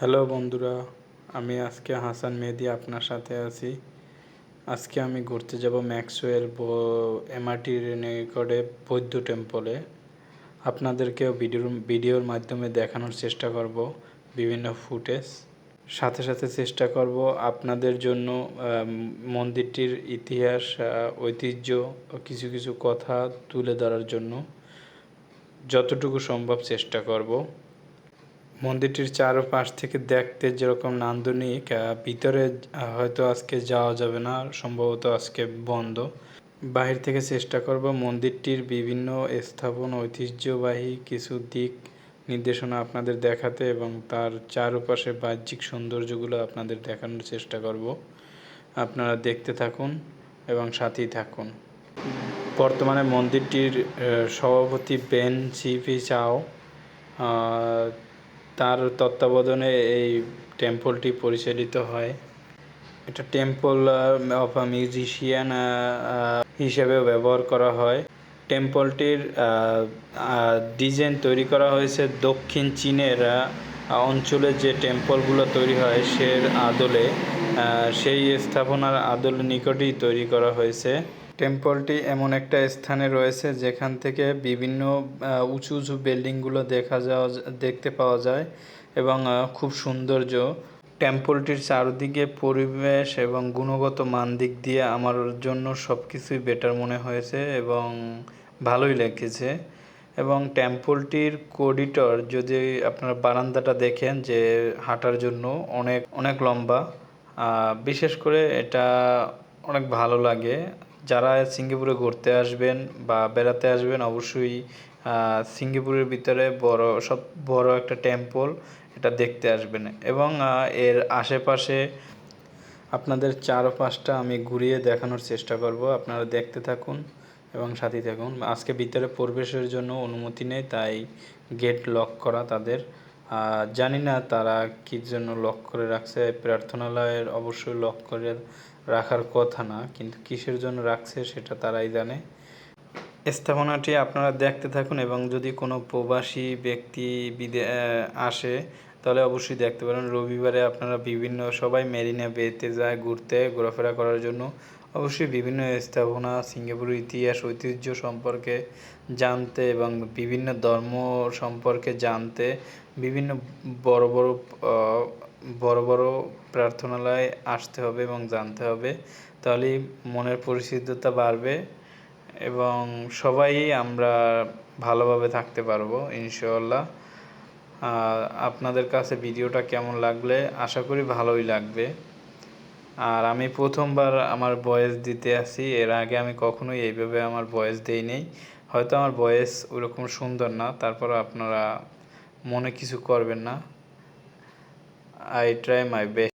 Hello বন্ধুরা, আমি আজকে হাসান মেহেদি আপনার সাথে আছি। আজকে আমি ঘুরতে যাব ম্যাক্সওয়েল এমআরটির নিকটে বৌদ্ধ টেম্পলে। আপনাদেরকেও ভিডিওর ভিডিওর মাধ্যমে দেখানোর চেষ্টা করব বিভিন্ন ফুটেজ। সাথে সাথে চেষ্টা করব আপনাদের জন্য মন্দিরটির ইতিহাস ঐতিহ্য কিছু কিছু কথা তুলে ধরার জন্য। যতটুকু সম্ভব চেষ্টা করব। মন্দিরটির চারপাশ থেকে দেখতে যেরকম নান্দনিক ভিতরে হয়তো আজকে যাওয়া যাবে না, সম্ভবত আজকে বন্ধ। বাহির থেকে চেষ্টা করব মন্দিরটির বিভিন্ন স্থাপন, ঐতিহ্যবাহী কিছু দিক নির্দেশনা আপনাদের দেখাতে এবং তার চারপাশে বাহ্যিক সৌন্দর্যগুলো আপনাদের দেখানোর চেষ্টা করব। আপনারা দেখতে থাকুন এবং সাথেই থাকুন। বর্তমানে মন্দিরটির সভাপতি বেন সিপি চাও তার তত্ত্বাবধানে এই টেম্পলটি পরিচালিত হয়। এটা টেম্পল অফ মিউজিশিয়ান হিসেবে ব্যবহার করা হয়। টেম্পলটির ডিজাইন তৈরি করা হয়েছে দক্ষিণ চীনের আহ, অঞ্চলে যে টেম্পলগুলো তৈরি হয় সে আদলে সেই স্থাপনার আদলে নিকটেই তৈরি করা হয়েছে। টেম্পলটি এমন একটা স্থানে রয়েছে যেখান থেকে বিভিন্ন উঁচু উঁচু বিল্ডিংগুলো দেখা যাওয়া দেখতে পাওয়া যায় এবং খুব সৌন্দর্য। টেম্পলটির চারদিকে পরিবেশ এবং গুণগত মান দিক দিয়ে আমার জন্য সব কিছুই বেটার মনে হয়েছে এবং ভালোই লেগেছে। এবং টেম্পলটির করিডর যদি আপনারা বারান্দাটা দেখেন যে হাঁটার জন্য অনেক অনেক লম্বা বিশেষ করে এটা অনেক ভালো লাগে। যারা সিঙ্গাপুরে ঘুরতে আসবেন বা বেড়াতে আসবেন, অবশ্যই সিঙ্গাপুরের ভিতরে বড়, সব বড় একটা টেম্পল এটা দেখতে আসবেন। এবং এর আশেপাশে আপনাদের চারপাশটা আমি ঘুরিয়ে দেখানোর চেষ্টা করব। আপনারা দেখতে থাকুন এবং সাথে থাকুন। আজকে ভিতরে প্রবেশের জন্য অনুমতি নেই, তাই গেট লক করা তাদের। জানি না তারা কি জন্য লক করে রাখছে। প্রার্থনালয়ের অবশ্যই লক করে রাখার কথা না, কিন্তু কিসের জন্য রাখছে সেটা তারাই জানে। স্থাপনাটি আপনারা দেখতে থাকুন এবং যদি কোনো প্রবাসী ব্যক্তি বিদে আসে, তাহলে অবশ্যই দেখতে পারেন। রবিবারে আপনারা বিভিন্ন, সবাই মেরিনা বেতে যায় ঘুরতে, ঘোরাফেরা করার জন্য। অবশ্যই বিভিন্ন স্থাপনা, সিঙ্গাপুরের ইতিহাস, ঐতিহ্য সম্পর্কে জানতে এবং বিভিন্ন ধর্ম সম্পর্কে জানতে, বিভিন্ন বড় বড় বড় বড় প্রার্থনালয়ে আসতে হবে এবং জানতে হবে, তাহলেই মনের পরিশুদ্ধতা বাড়বে এবং সবাই আমরা ভালোভাবে থাকতে পারব, ইনশাআল্লাহ। আর আপনাদের কাছে ভিডিওটা কেমন লাগলে? আশা করি ভালোই লাগবে। আর আমি প্রথমবার আমার ভয়েস দিতে আসি, এর আগে আমি কখনোই এইভাবে আমার ভয়েস দেই নেই। হয়তো আমার ভয়েস ওরকম সুন্দর না তারপর আপনারা মনে কিছু করবেন না। I try my best